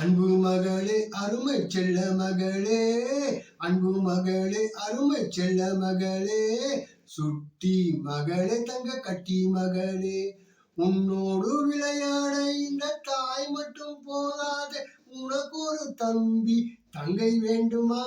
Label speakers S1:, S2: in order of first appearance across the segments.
S1: அன்பு மகளே அருமை செல்ல மகளே. அன்பு மகளே அருமை செல்ல மகளே. சுட்டி மகளே தங்க கட்டி மகளே. உன்னோடு விளையாட இந்த தாய் மட்டும் போதாது. உனக்கு ஒரு தம்பி தங்கை வேண்டுமா?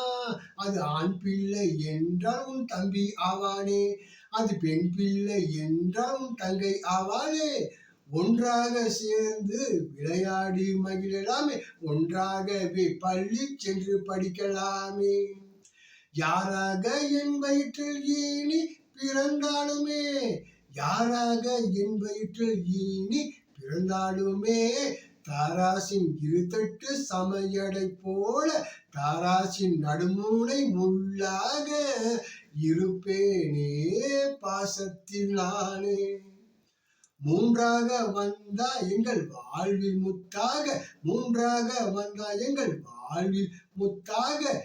S1: அது ஆண் பிள்ளை என்றால் உன் தம்பி ஆவானே. அது பெண் பிள்ளை என்றால் உன் தங்கை ஆவானே. ஒன்றாக சேர்ந்து விளையாடி மகிழலாமே. ஒன்றாகவே பள்ளி சென்று படிக்கலாமே. யாராக என் வயிற்றில் ஈனி பிறந்தாலுமே. யாராக என் வயிற்றில் ஈனி பிறந்தாலுமே. தாராசின் இருத்தட்டு சமையடை போல தாராசின் நடுமூனை முள்ளாக இருப்பேனே பாசத்தில் நானே. மூன்றாக வந்தா எங்கள் வாழ்வில் முத்தாக மூன்றாக வந்தா எங்கள் வாழ்வில் முத்தாக.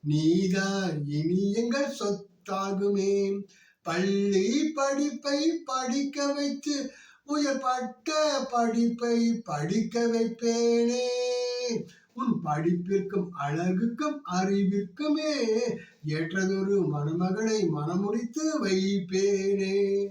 S1: நீதான் இனி எங்கள் சொத்தாகுமே. பள்ளி படிப்பை படிக்க வைத்து உயர்பட்ட படிப்பை படிக்க வைப்பேனே. உன் படிப்பிற்கும் அழகுக்கும் அறிவிற்குமே. ஏற்றதொரு மணமகளை மனமுடித்து வைப்பேனே.